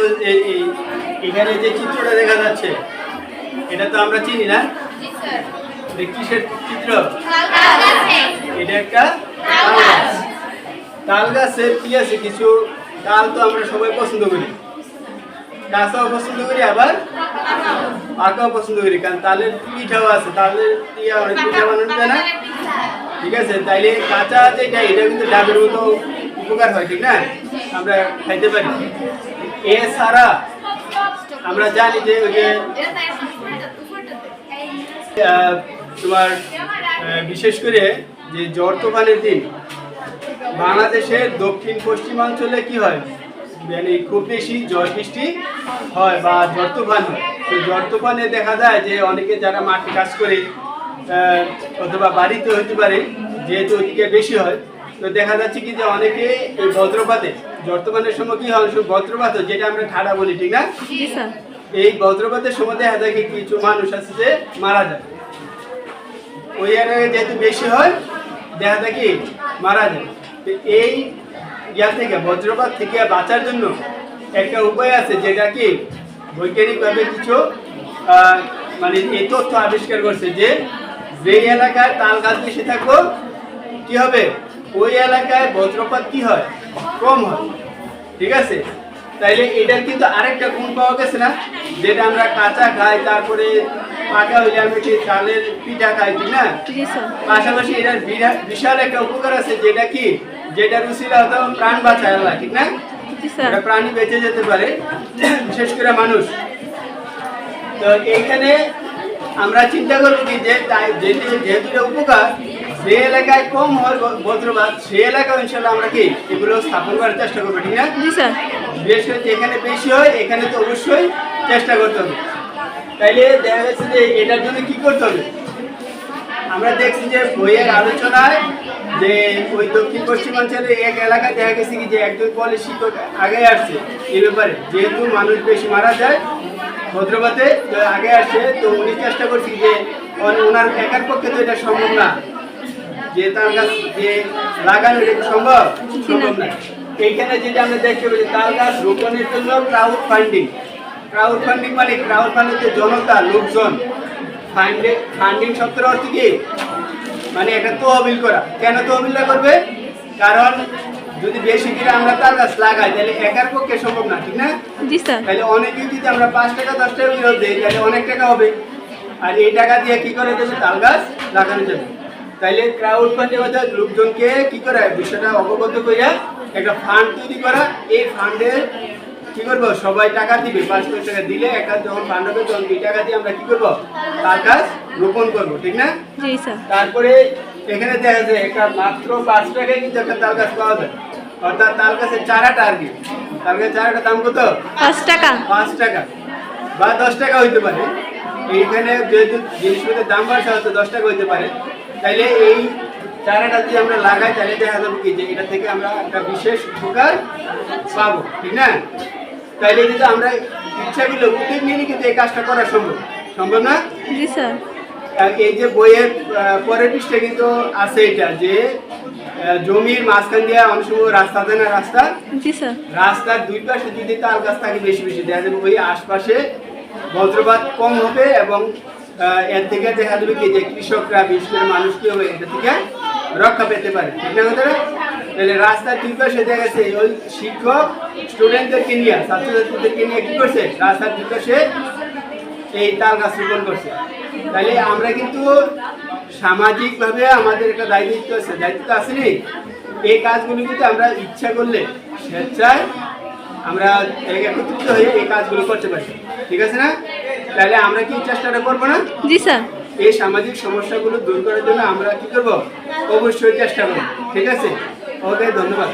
তো এই- এই এখানে যে চিত্রটা দেখা যাচ্ছে এটা তো আমরা চিনি না? কিসের চিত্র? এটা একটা তাল গাছ তাল গাছের কি আছে কিছু তাল তো আমরা সবাই পছন্দ করি। কাঁচাও পছন্দ করি আবার পাকাও পছন্দ করি কারণ তালের পিঠাও আছে তালের দিয়ে অনেক পিঠা বানানো যায় না? ঠিক আছে তাইলে কাঁচা যেটা এটা কিন্তু ডাবের মতো উপকার হয় ঠিক না? আমরা খাইতে পারি। এছাড়া আমরা জানি যে ওই যে তোমার বিশেষ করে যে জ্বর দিন, বাংলাদেশের দক্ষিণ পশ্চিমাঞ্চলে কি হয়? মানে খুব বেশি ঝড় বৃষ্টি হয় বা ঝড় হয় তো ঝড় দেখা যায় যে অনেকে যারা মাঠে কাজ করে অথবা বাড়িতে হতে পারে, যেহেতু ওদিকে বেশি হয় তো দেখা যাচ্ছে কি যে অনেকে এই বজ্রপাতে বর্তমানের সময় কি হয়? শুধু বজ্রপাত যেটা আমরা ঠাডা বলি ঠিক না? এই বজ্রপাতের সময় দেখা যায় কিছু মানুষ আছে যে মারা যায়। ওই এলাকায় যেহেতু বেশি হয় দেখা যায় কি মারা যায়। তো এই ইয়া থেকে বজ্রপাত থেকে বাঁচার জন্য একটা উপায় আছে যেটা কি বৈজ্ঞানিকভাবে কিছু মানে এই তথ্য আবিষ্কার করছে যে যে এলাকায় তাল গাছ বেশি থাকব কি হবে? ওই এলাকায় বজ্রপাত কি হয়? কম হয়। ঠিক আছে? তাইলে এটার কিন্তু আরেকটা গুণ পাওয়া গেছে না? যেটা আমরা কাঁচা খাই তারপরে পাকা হইলে আমরা কি চালের পিঠা খাই ঠিক না? পাশাপাশি এটার বিশাল একটা উপকার আছে যেটা কি? যেটা রুচিলা হতো প্রাণ বাঁচায় আল্লাহ ঠিক না? এটা প্রাণী বেঁচে যেতে পারে। বিশেষ করে মানুষ। তো এইখানে আমরা চিন্তা করব কি যে যেহেতু উপকার যে এলাকায় কম হয় বজ্রপাত সে এলাকায় ইনশাল্লাহ আমরা কি এগুলো স্থাপন করার চেষ্টা করব ঠিক না? বিশেষ করে যেখানে বেশি হয় এখানে তো অবশ্যই চেষ্টা করতে হবে। তাইলে দেখা যাচ্ছে যে এটার জন্য কি করতে হবে? আমরা দেখছি যে বইয়ের আলোচনায় যে ওই দক্ষিণ পশ্চিমাঞ্চলের এক এলাকায় দেখা গেছে কি যে একজন কলেজ শিক্ষক আগে আসছে এই ব্যাপারে। যেহেতু মানুষ বেশি মারা যায় ভদ্রপাতে আগে আসছে তো উনি চেষ্টা করছি যে ওনার একার পক্ষে তো এটা সম্ভব না। যে তার গাছ যে লাগানো এটা সম্ভব? সম্ভব না। এইখানে যেটা আমরা দেখতে পাচ্ছি তাল গাছ রোপণের জন্য ক্রাউড ফান্ডিং ক্রাউড ফান্ডিং মানে ক্রাউড ফান্ডিং যে জনতা লোকজন। ফান্ডিং ফান্ডিং শব্দের অর্থ কি? মানে একটা তহবিল করা। কেন তহবিলটা করবে? কারণ যদি বেশি করে আমরা তাল গাছ লাগাই তাহলে একার পক্ষে সম্ভব না ঠিক না? তাহলে অনেকেই যদি আমরা পাঁচ টাকা দশ টাকা করে দিই তাহলে অনেক টাকা হবে। আর এই টাকা দিয়ে কি করে দেবে তাল গাছ লাগানো যাবে? তাইলে ক্রাউড ফান্ডে অর্থাৎ লোকজনকে কি করে বিষয়টা অবগত করিয়া একটা ফান্ড তৈরি করা। এই ফান্ডে কি করব সবাই টাকা দিবে পাঁচ কোটি টাকা দিলে একটা যখন ফান্ড হবে তখন দুই টাকা দিয়ে আমরা কি করব তাল গাছ রোপণ করব ঠিক না? তারপরে এখানে দেখা যায় একটা মাত্র পাঁচ টাকায় কিন্তু একটা তাল গাছ পাওয়া যায়। অর্থাৎ তাল গাছের চারাটা আর কি তাল গাছের চারাটার দাম কত? পাঁচ টাকা। পাঁচ টাকা। বা দশ টাকা হইতে পারে। এইখানে যেহেতু জিনিসপত্রের দাম বাড়ছে হয়তো দশ টাকা হইতে পারে। তাইলে এই চারাটা যদি আমরা লাগাই তাহলে দেখা যাবে কি যে এটা থেকে আমরা একটা বিশেষ উপকার পাবো ঠিক না? তাইলে কিন্তু আমরা ইচ্ছা করলে উদ্যোগ নিয়ে কিন্তু এই কাজটা করা সম্ভব। সম্ভব না? জি স্যার। এই যে বইয়ের পরের পৃষ্ঠে কিন্তু আছে এটা যে জমির মাঝখান দিয়ে অনেক সময় রাস্তা দেয় না রাস্তা? রাস্তার দুই পাশে যদি তাল গাছ থাকে বেশি বেশি দেখা যাবে ওই আশপাশে বজ্রপাত কম হবে এবং এর থেকে দেখা যাবে কি যে কৃষকরা, বিশেষ করে মানুষ কি হবে এটা থেকে রক্ষা পেতে পারে। ঠিক না কথাটা তাহলে রাস্তার দুই পাশে দেখা গেছে ওই শিক্ষক, স্টুডেন্টদেরকে নিয়ে, ছাত্রছাত্রীদেরকে নিয়ে কি করছে? রাস্তার দুই পাশে এই তাল গাছ রোপণ করছে। তাহলে আমরা কিন্তু সামাজিকভাবে আমাদের একটা দায়িত্ব আছে। দায়িত্ব তো আসেনি এই কাজগুলো কিন্তু আমরা ইচ্ছা করলে স্বেচ্ছায় আমরা এক- একত্রিত হয়ে এই কাজগুলো করতে পারি। ঠিক আছে না? তাহলে আমরা কি চেষ্টাটা করব না? জি স্যার। এই সামাজিক সমস্যাগুলো দূর করার জন্য আমরা কি করব? অবশ্যই চেষ্টা করব। ঠিক আছে? ওকে ধন্যবাদ।